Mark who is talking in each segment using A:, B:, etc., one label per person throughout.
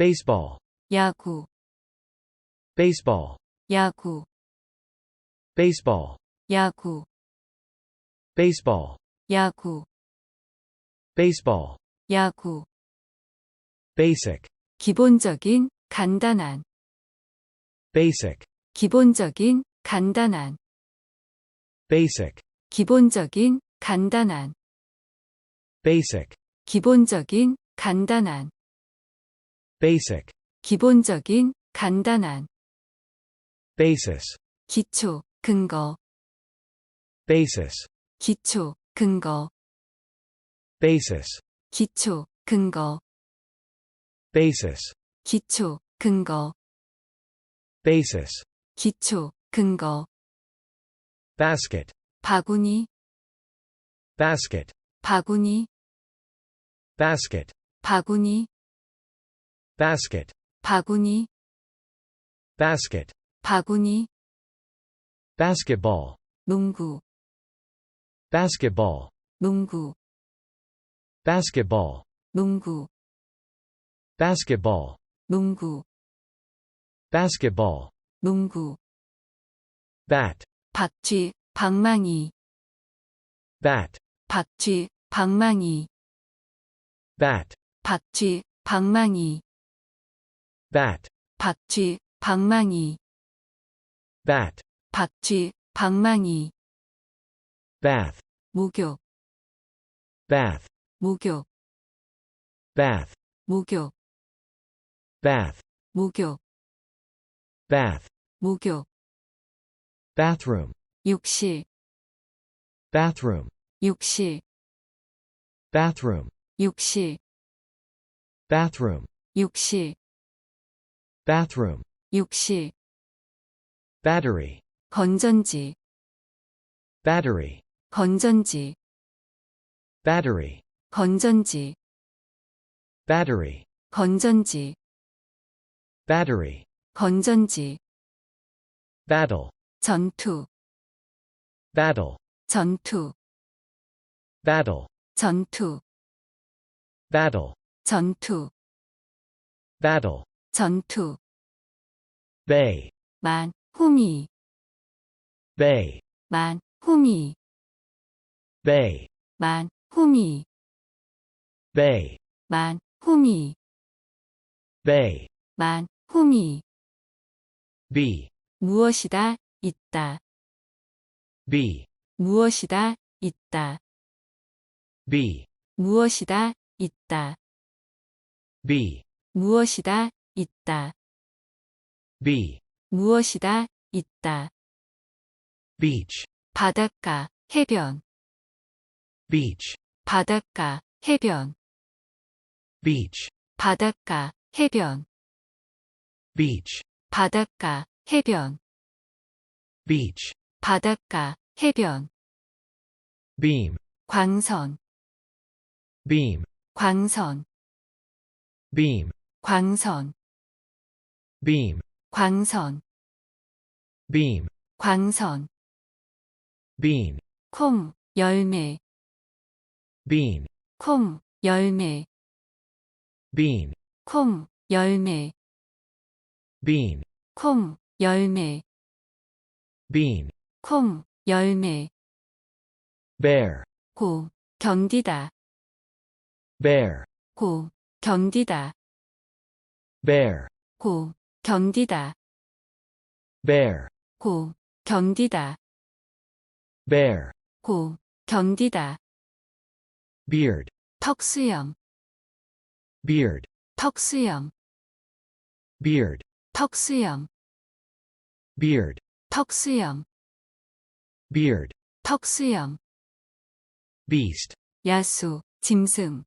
A: baseball,
B: 야구,
A: baseball,
B: 야구,
A: baseball,
B: 야구,
A: baseball,
B: 야구,
A: baseball,
B: 야구.
A: basic,
B: 기본적인, 간단한,
A: basic,
B: 기본적인, 간단한,
A: basic,
B: 기본적인, 간단한,
A: basic,
B: 기본적인, 간단한,
A: basic,
B: 기본적인, 간단한,
A: basis,
B: 기초, 근거,
A: basis,
B: 기초, 근거,
A: basis,
B: 기초, 근거,
A: basis,
B: 기초, 근거,
A: basis,
B: 기초, 근거,
A: basket,
B: 바구니,
A: basket,
B: 바구니,
A: basket,
B: 바구니,
A: basket,
B: 바구니,
A: basket,
B: 바구니,
A: basketball,
B: 농구,
A: basketball,
B: 농구,
A: basketball,
B: 농구,
A: basketball,
B: 농구,
A: basketball,
B: 농구,
A: bat,
B: 박쥐, 방망이,
A: bat,
B: 박쥐, 방망이,
A: bat,
B: 박쥐, 방망이,
A: Bat,
B: 박쥐, 방망이,
A: bat,
B: 박쥐, 방망이,
A: bath,
B: 목욕,
A: bath,
B: 목욕,
A: bath,
B: 목욕,
A: bath,
B: 목욕,
A: bath,
B: 목욕,
A: bathroom,
B: 욕실,
A: bathroom,
B: 욕실,
A: bathroom,
B: 욕실,
A: bathroom,
B: 욕실,
A: bathroom,
B: 욕실,
A: battery,
B: 건전지,
A: battery,
B: 건전지,
A: battery,
B: 건전지,
A: battery,
B: 건전지,
A: battery,
B: 건전지,
A: battle,
B: 전투,
A: battle,
B: 전투,
A: battle,
B: 전투,
A: battle,
B: 전투,
A: battle,
B: 전투,
A: bay,
B: 만, 호미,
A: bay,
B: 만, 호미,
A: bay,
B: 만, 호미,
A: bay,
B: 만, 호미,
A: bay,
B: 만, 호미,
A: b,
B: 무엇이다, 있다,
A: b,
B: 무엇이다, 있다,
A: b,
B: 무엇이다, 있다,
A: b,
B: 무엇이다, 있다,
A: b,
B: 무엇이다, 있다,
A: beach,
B: 바닷가, 해변,
A: beach,
B: 바닷가, 해변,
A: beach,
B: 바닷가, 해변,
A: beach,
B: 바닷가, 해변,
A: beach,
B: 바닷가, 해변,
A: beam,
B: 광선,
A: beam,
B: 광선,
A: beam,
B: 광선,
A: beam,
B: 광선,
A: beam,
B: 광선,
A: bean,
B: 콩, 열매,
A: bean,
B: 콩, 열매,
A: bean,
B: 콩, 열매,
A: bean,
B: 콩, 열매,
A: bean,
B: 콩, 열매,
A: bear,
B: 고, 견디다,
A: bear,
B: 고, 견디다,
A: bear,
B: 고, 견디다,
A: bear,
B: 고, 견디다,
A: bear,
B: 고, 견디다,
A: beard,
B: 턱수염,
A: beard,
B: 턱수염,
A: beard,
B: 턱수염,
A: beard,
B: 턱수염,
A: beard,
B: 턱수염,
A: beast,
B: 야수, 짐승,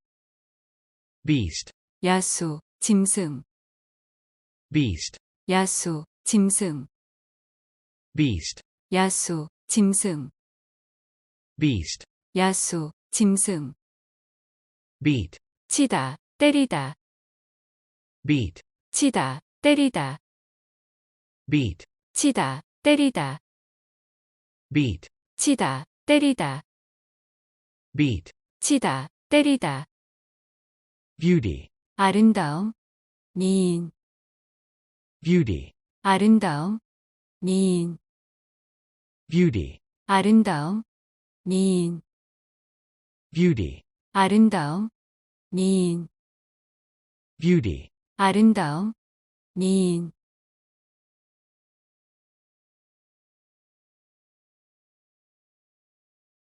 A: beast,
B: 야수, 짐승,
A: beast,
B: 야수, 짐승,
A: beast,
B: 야수, 짐승,
A: beast,
B: 야수, 짐승,
A: beat,
B: 치다, 때리다,
A: beat,
B: 치다, 때리다,
A: beat,
B: 치다, 때리다,
A: beat,
B: 치다, 때리다,
A: beat,
B: 치다, 때리다,
A: beauty,
B: 아름다움, 미인,
A: beauty,
B: 아름다움, 미인,
A: beauty,
B: 아름다움, 미인,
A: beauty,
B: 아름다움, 미인,
A: beauty,
B: 아름다움, 미인,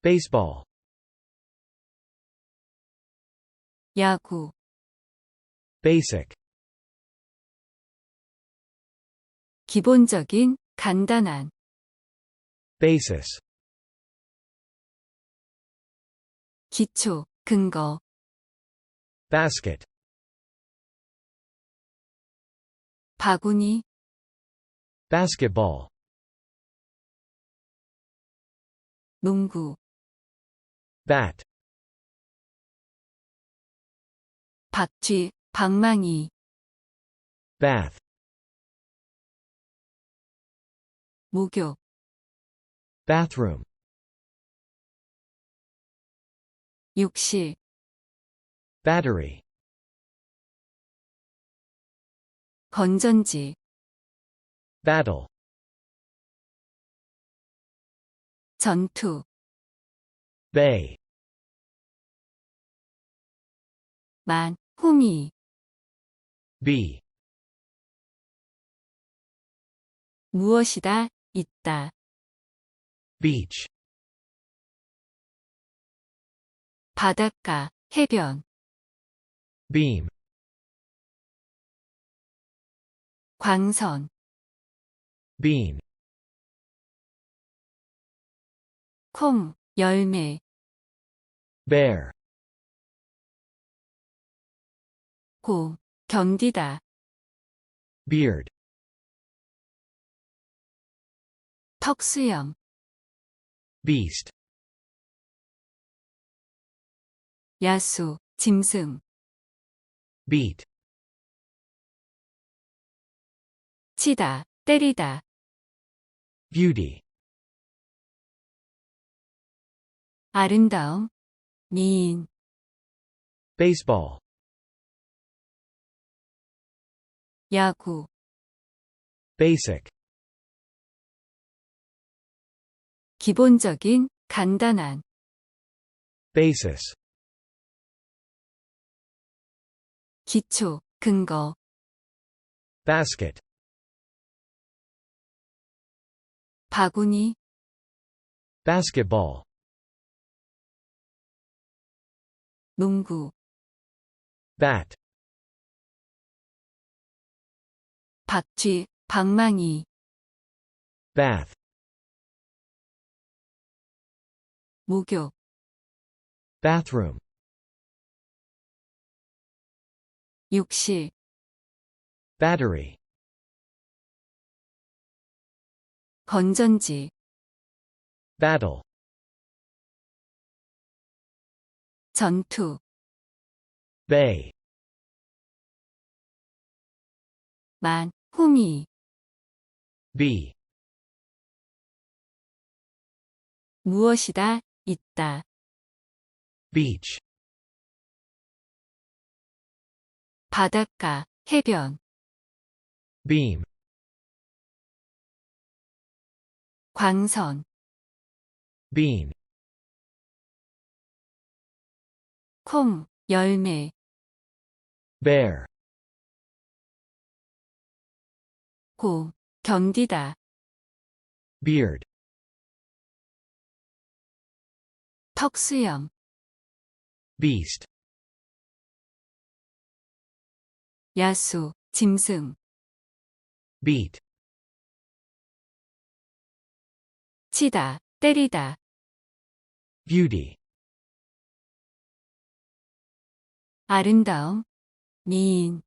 A: baseball,
B: 야구,
A: basic,
B: 기본적인, 간단한,
A: basis,
B: 기초, 근거,
A: basket,
B: 바구니,
A: basketball,
B: 농구,
A: bat,
B: 박쥐, 방망이,
A: bath,
B: 목욕,
A: bathroom,
B: 욕실,
A: battery,
B: 건전지,
A: battle,
B: 전투,
A: bay,
B: 만, 호미,
A: bee,
B: 무엇이다, 있다,
A: beach,
B: 바닷가, 해변,
A: beam,
B: 광선,
A: bean,
B: 콩, 열매,
A: bear,
B: 고, 견디다,
A: beard,
B: 턱수염,
A: beast,
B: 야수, 짐승,
A: beat,
B: 치다, 때리다,
A: beauty,
B: 아름다움, 미인,
A: baseball,
B: 야구,
A: basic,
B: 기본적인, 간단한,
A: basis,
B: 기초, 근거,
A: basket,
B: 바구니,
A: basketball,
B: 농구,
A: bat,
B: 박쥐, 방망이,
A: bath,
B: 목욕,
A: bathroom,
B: 욕실,
A: battery,
B: 건전지,
A: battle,
B: 전투,
A: bay,
B: 만, 호미,
A: bee,
B: 무엇이다, 있다,
A: beach,
B: 바닷가, 해변,
A: beam,
B: 광선,
A: bean,
B: 콩, 열매,
A: bear,
B: 고, 견디다,
A: beard,
B: 턱수염,
A: beast,
B: 야수, 짐승,
A: beat,
B: 치다, 때리다,
A: beauty,
B: 아름다움, 미인,